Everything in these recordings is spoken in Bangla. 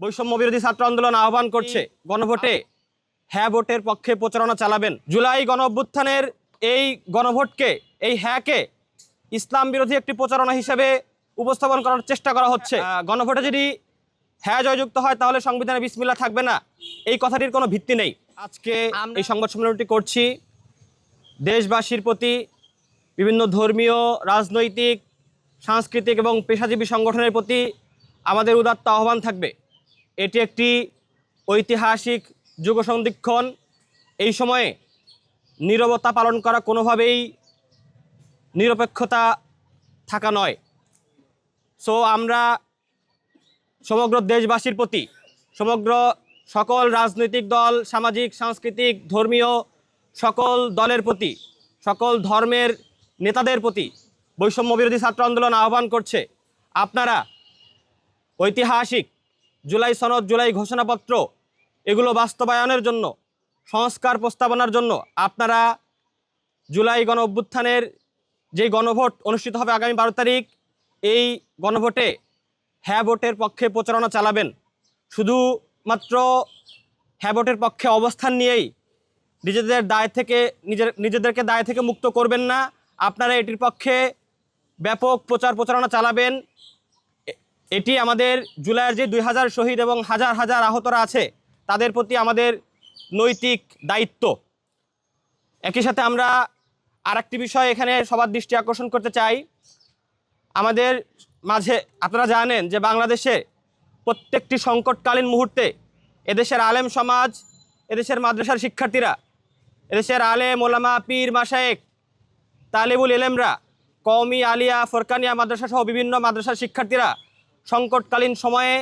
বৈষম্য বিরোধী ছাত্র আন্দোলন আহ্বান করছে গণভোটে। হ্যাঁ ভোটের পক্ষে প্রচারণা চালাবেন। জুলাই গণ অভ্যুত্থানের এই গণভোটকে এই হ্যাঁকে ইসলাম বিরোধী একটি প্রচারণা হিসেবে উপস্থাপন করার চেষ্টা করা হচ্ছে। গণভোটে যদি হ্যাঁ জয়যুক্ত হয় তাহলে সংবিধানে বিসমিল্লা থাকবে না। এই কথাটির কোনো ভিত্তি নেই। আজকে এই সংবাদ সম্মেলনটি করছি। দেশবাসীর প্রতি বিভিন্ন ধর্মীয় রাজনৈতিক সাংস্কৃতিক এবং পেশাজীবী সংগঠনের প্রতি আমাদের উদাত্ত আহ্বান থাকবে। এটি একটি ঐতিহাসিক যুগ সন্ধিক্ষণ এই সময়ে নীরবতা পালন করা কোনোভাবেই নিরপেক্ষতা থাকা নয়। সো আমরা সমগ্র দেশবাসীর প্রতি, সমগ্র সকল রাজনৈতিক দল, সামাজিক, সাংস্কৃতিক, ধর্মীয় সকল দলের প্রতি, সকল ধর্মের নেতাদের প্রতি বৈষম্য বিরোধী ছাত্র আন্দোলন আহ্বান করছে। আপনারা ঐতিহাসিক জুলাই সনদ, জুলাই ঘোষণাপত্র, এগুলো বাস্তবায়নের জন্য, সংস্কার প্রস্তাবনার জন্য আপনারা জুলাই গণ অভ্যুত্থানের যে গণভোট অনুষ্ঠিত হবে আগামী বারো তারিখ, এই গণভোটে হ্যাঁ ভোটের পক্ষে প্রচারণা চালাবেন। শুধুমাত্র হ্যাঁ ভোটের পক্ষে অবস্থান নিয়েই নিজেদের দায় থেকে, নিজের, নিজেদেরকে দায় থেকে মুক্ত করবেন না। আপনারা এটির পক্ষে ব্যাপক প্রচার প্রচারণা চালাবেন। এটি আমাদের জুলাইয়ের যে দুই হাজার শহীদ এবং হাজার হাজার আহতরা আছে, তাদের প্রতি আমাদের নৈতিক দায়িত্ব। একই সাথে আমরা আরেকটি বিষয় এখানে সবার দৃষ্টি আকর্ষণ করতে চাই। আমাদের মাঝে আপনারা জানেন যে বাংলাদেশে প্রত্যেকটি সংকটকালীন মুহূর্তে এদেশের আলেম সমাজ, এদেশের মাদ্রাসার শিক্ষার্থীরা, এদেশের আলেম, ওলামা, পীর মাসায়েক তালেবুল এলেমরা কওমি, আলিয়া, ফরকানিয়া মাদ্রাসা সহ বিভিন্ন মাদ্রাসার শিক্ষার্থীরা সংকটকালীন সময়ে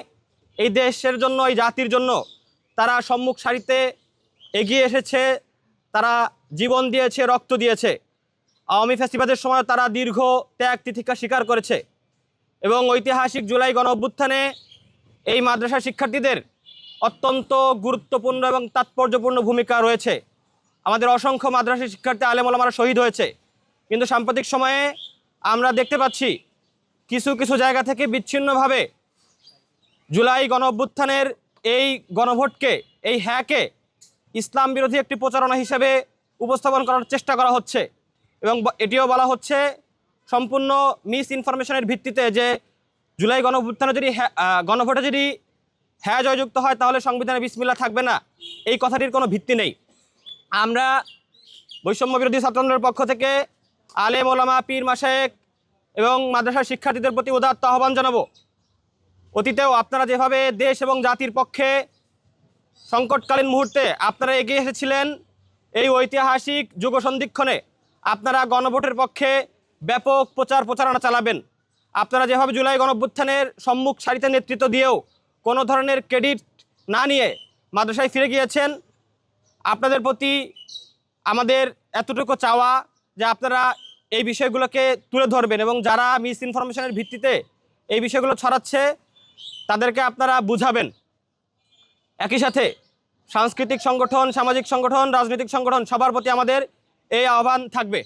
এই দেশের জন্য, এই জাতির জন্য তারা সম্মুখ সারিতে এগিয়ে এসেছে, তারা জীবন দিয়েছে, রক্ত দিয়েছে। আওয়ামী ফেস্টিভালের সময় তারা দীর্ঘ ত্যাগ তিথিকা স্বীকার করেছে এবং ঐতিহাসিক জুলাই গণ অভ্যুত্থানে এই মাদ্রাসা শিক্ষার্থীদের অত্যন্ত গুরুত্বপূর্ণ এবং তাৎপর্যপূর্ণ ভূমিকা রয়েছে। আমাদের অসংখ্য মাদ্রাসা শিক্ষার্থী আলেমলামারা শহীদ হয়েছে। কিন্তু সাম্প্রতিক সময়ে আমরা দেখতে পাচ্ছি কিছু কিছু জায়গা থেকে বিচ্ছিন্নভাবে জুলাই গণ অভ্যুত্থানের এই গণভোটকে, এই হ্যাকে ইসলাম বিরোধী একটি প্রচারণা হিসেবে উপস্থাপন করার চেষ্টা করা হচ্ছে এবং এটিও বলা হচ্ছে সম্পূর্ণ মিস ইনফরমেশনের ভিত্তিতে যে জুলাই গণ অভ্যুত্থানে যদি গণভোটে যদি হ্যাঁ জয়যুক্ত হয় তাহলে সংবিধানে বিসমিল্লা থাকবে না। এই কথাটির কোনো ভিত্তি নেই। আমরা বৈষম্য বিরোধী ছাত্রদের পক্ষ থেকে আলেম ওলামা পীর মাসায়েক এবং মাদ্রাসার শিক্ষার্থীদের প্রতি উদাত্ত আহ্বান জানাব। অতীতেও আপনারা যেভাবে দেশ এবং জাতির পক্ষে সংকটকালীন মুহূর্তে আপনারা এগিয়ে এসেছিলেন, এই ঐতিহাসিক যুগ সন্ধিক্ষণে আপনারা গণভোটের পক্ষে ব্যাপক প্রচার প্রচারণা চালাবেন। আপনারা যেভাবে জুলাই গণঅভ্যুত্থানের সম্মুখ সারিতে নেতৃত্ব দিয়েও কোনো ধরনের ক্রেডিট না নিয়ে মাদ্রাসায় ফিরে গিয়েছেন, আপনাদের প্রতি আমাদের এতটুকু চাওয়া যে আপনারা এই বিষয়গুলোকে তুলে ধরবেন এবং যারা মিস ইনফরমেশনের ভিত্তিতে এই বিষয়গুলো ছড়াচ্ছে, তাদেরকে আপনারা বুঝাবেন। একই সাথে সাংস্কৃতিক সংগঠন, সামাজিক সংগঠন, রাজনৈতিক সংগঠন, সবার প্রতি আমাদের এই আহ্বান থাকবে।